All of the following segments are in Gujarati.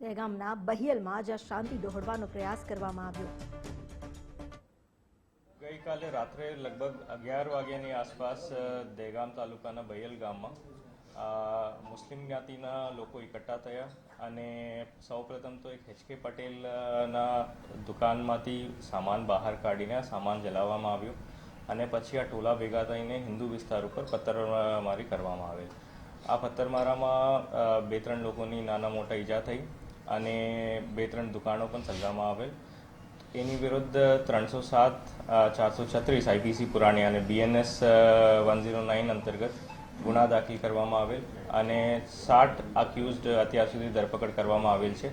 દહેગામના બહિયલમાં જ્યાં શાંતિ દોહડવાનો પ્રયાસ કરવામાં આવ્યો. ગઈકાલે રાત્રે લગભગ અગિયાર વાગ્યાની આસપાસ દહેગામ તાલુકાના બૈયલ ગામમાં મુસ્લિમ જ્ઞાતિના લોકો એકઠા થયા અને સૌપ્રથમ તો એક એચકે પટેલના દુકાનમાંથી સામાન બહાર કાઢીને સામાન જલાવવામાં આવ્યો અને પછી આ ટોલા ભેગા થઈને હિન્દુ વિસ્તાર ઉપર પથ્થરમારી કરવામાં આવેલ. આ પથ્થરમારામાં બે ત્રણ લોકોની નાના મોટા ઈજા થઈ અને બે ત્રણ દુકાનો પણ સળગાવવામાં આવેલ. એની વિરુદ્ધ ત્રણસો સાત ચારસો છત્રીસ આઈપીસી પુરાણી અને બીએનએસ વન ઝીરો નાઇન અંતર્ગત ગુના દાખલ કરવામાં આવેલ અને સાઠ અક્યુઝડ અત્યાર સુધી ધરપકડ કરવામાં આવેલ છે.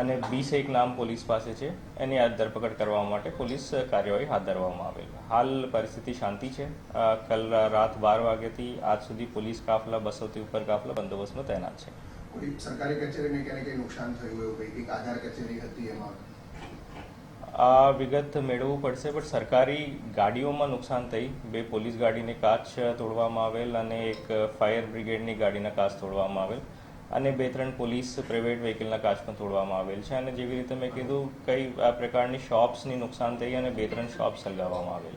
અને બીસ એક નામ પોલીસ પાસે છે. એની આ ધરપકડ કરવા માટે પોલીસ કાર્યવાહી હાથ ધરવામાં આવેલ. હાલ પરિસ્થિતિ શાંતિ છે. કલ રાત બાર વાગ્યાથી આજ સુધી પોલીસ કાફલા, બસોથી ઉપર કાફલા બંદોબસ્તમાં તૈનાત છે. કોઈ સરકારી કચેરીને ક્યારે ક્યાંય નુકસાન થયું એવું કંઈ? કંઈક આધાર કચેરી હતી એમાં? આ વિગત મેળવવું પડશે, પણ સરકારી ગાડીઓમાં નુકસાન થઈ. બે પોલીસ ગાડીને કાચ તોડવામાં આવેલ અને એક ફાયર બ્રિગેડની ગાડીના કાચ તોડવામાં આવેલ અને બે ત્રણ પોલીસ પ્રાઇવેટ વ્હીકલના કાચ પણ તોડવામાં આવેલ છે. અને જેવી રીતે મેં કીધું, કઈ આ પ્રકારની શોપ્સની નુકસાન થઈ અને બે ત્રણ શોપ્સ સળગાવવામાં આવેલ.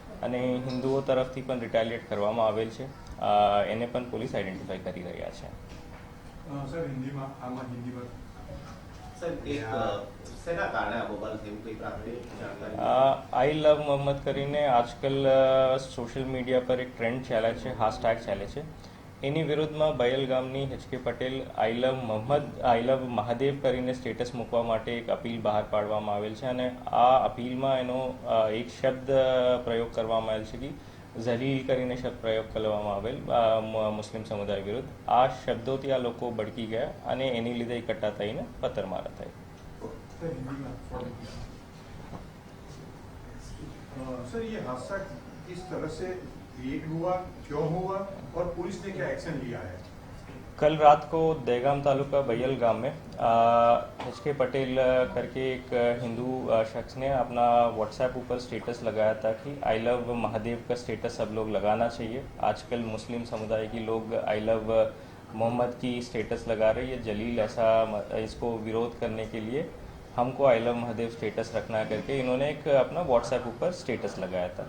અને હિન્દુઓ તરફથી પણ રિટાલિએટ કરવામાં આવેલ છે. એને પણ પોલીસ આઈડેન્ટિફાઈ કરી રહ્યા છે. સર હિન્દીમાં આમાં હિન્દીમાં? આઈ લવ મોહમ્મદ કરીને આજકાલ સોશિયલ મીડિયા પર એક ટ્રેન્ડ ચાલે છે હાશટેગ ચાલે છે. એની વિરુદ્ધમાં બયલ ગામની HK Patel, I love Mohammad I love Mahadev કરીને સ્ટેટસ મૂકવા માટે એક અપીલ બહાર પાડવામાં આવેલ છે અને આ અપીલમાં એનો એક શબ્દ પ્રયોગ કરવામાં આવેલ છે કે ઝલીલ કરીને શબ્દ પ્રયોગ કરવામાં આવેલ મુસ્લિમ સમુદાય વિરુદ્ધ. આ શબ્દોથી આ લોકો ભડકી ગયા અને એની લીધે એકઠા થઈને પથ્થરમારા થઈ સર, યે હાદસા કિસ તરહ સે ये क्रिएट हुआ, क्यों हुआ और पुलिस ने क्या एक्शन लिया है? कल रात को दहगाम तालुका बैयल गाँव में एच के पटेल करके एक हिंदू शख्स ने अपना व्हाट्सएप ऊपर स्टेटस लगाया था कि आई लव महादेव का स्टेटस सब लोग लगाना चाहिए। आजकल मुस्लिम समुदाय के लोग आई लव मोहम्मद की स्टेटस लगा रहे हैं। जलील ऐसा इसको विरोध करने के लिए हमको आई लव महादेव स्टेटस रखना करके इन्होंने एक अपना व्हाट्सएप ऊपर स्टेटस लगाया था।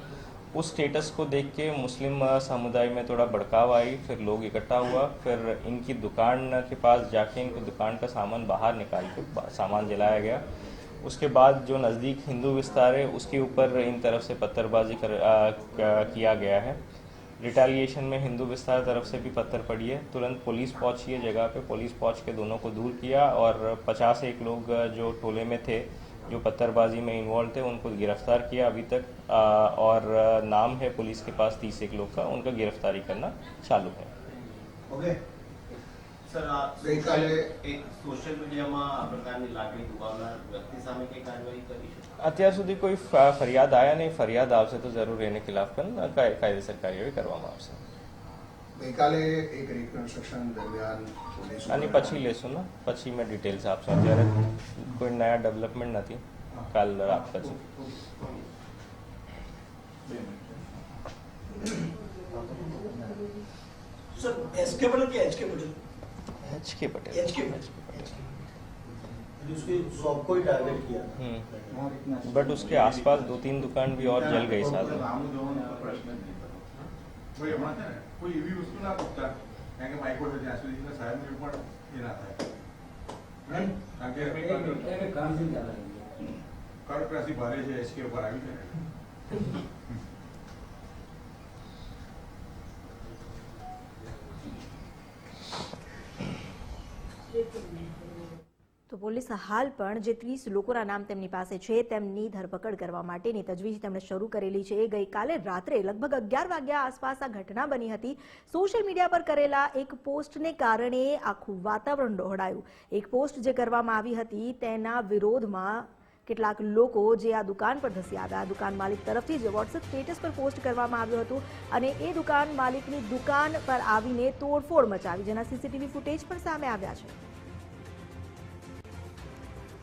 उस स्टेटस को देख के मुस्लिम समुदाय में थोड़ा भड़काव आई, फिर लोग इकट्ठा हुआ, फिर इनकी दुकान के पास जाके इनको दुकान का सामान बाहर निकाल के सामान जलाया गया। उसके बाद जो नज़दीक हिंदू विस्तार है, उसके ऊपर इन तरफ़ से पत्थरबाजी कर क- किया गया है। रिटालिएशन में हिंदू विस्तार तरफ़ से भी पत्थर पड़ी है। तुरंत पुलिस पहुँची है जगह पे। पुलिस पहुँच के दोनों को दूर किया और पचास एक लोग जो टोले में थे जो पत्थरबाजी में इन्वॉल्व थे उनको गिरफ्तार किया अभी तक अ, और अ, नाम है पुलिस के पास तीस एक लोग का उनका गिरफ्तारी करना चालू है ઓકે સર આ ગઈકાલે- એક સોશિયલ મીડિયામાં આ પ્રકારની લાગણી દુભાવનાર વ્યક્તિ સામે કઈ કાર્યવાહી કરી છે અત્યાર સુધી કોઈ ફ- ફરિયાદ આયા નહીં ફરિયાદ આવશે તો જરૂર એની ખિલાફ પણ કાય- કાયદેસર કાર્યવાહી કરવામાં આવશે ગઈકાલે એક રિકન્સ્ટ્રક્શન દરમિયાન પોલીસ આની પછી લેશું ને પછી મેં ડિટેલ્સ આપશો અત્યારે કોઈ નયા ડેવલપમેન્ટ નથી કાલ રાત પછી सर एस के पटेल क्या एच के पटेल एच के पटेल एच के एच के पटेल उसकी शॉप को ही टारगेट किया हम्म बट उसके आसपास दो तीन दुकान भी और जल गई साथ में કોઈ હમણાં છે ને કોઈ એવી વસ્તુ ના પૂછતા કારણ કે માઇકો છે ત્યાં સુધી સાહેબ પણ એ ના થાય. કારણ કે કર્કરાશી ભારે છે એસકે ઉપર આવી છે તો પોલીસ હાલ પણ જે ત્રીસ લોકોના નામ તેમની પાસે છે, તેમની ધરપકડ કરવા માટેની તજવીજ તેમણે શરૂ કરેલી છે. ગઈકાલે રાત્રે લગભગ અગિયાર વાગ્યા આસપાસ આ ઘટના બની હતી. સોશિયલ મીડિયા પર કરેલા એક પોસ્ટને કારણે આખું વાતાવરણ ડહોળાયું. એક પોસ્ટ જે કરવામાં આવી હતી, તેના વિરોધમાં કેટલાક લોકો જે આ દુકાન પર ધસી આવ્યા. દુકાન માલિક તરફથી જે વોટ્સએપ સ્ટેટસ પર પોસ્ટ કરવામાં આવ્યું હતું અને એ દુકાન માલિકની દુકાન પર આવીને તોડફોડ મચાવી, જેના સીસીટીવી ફૂટેજ પણ સામે આવ્યા છે.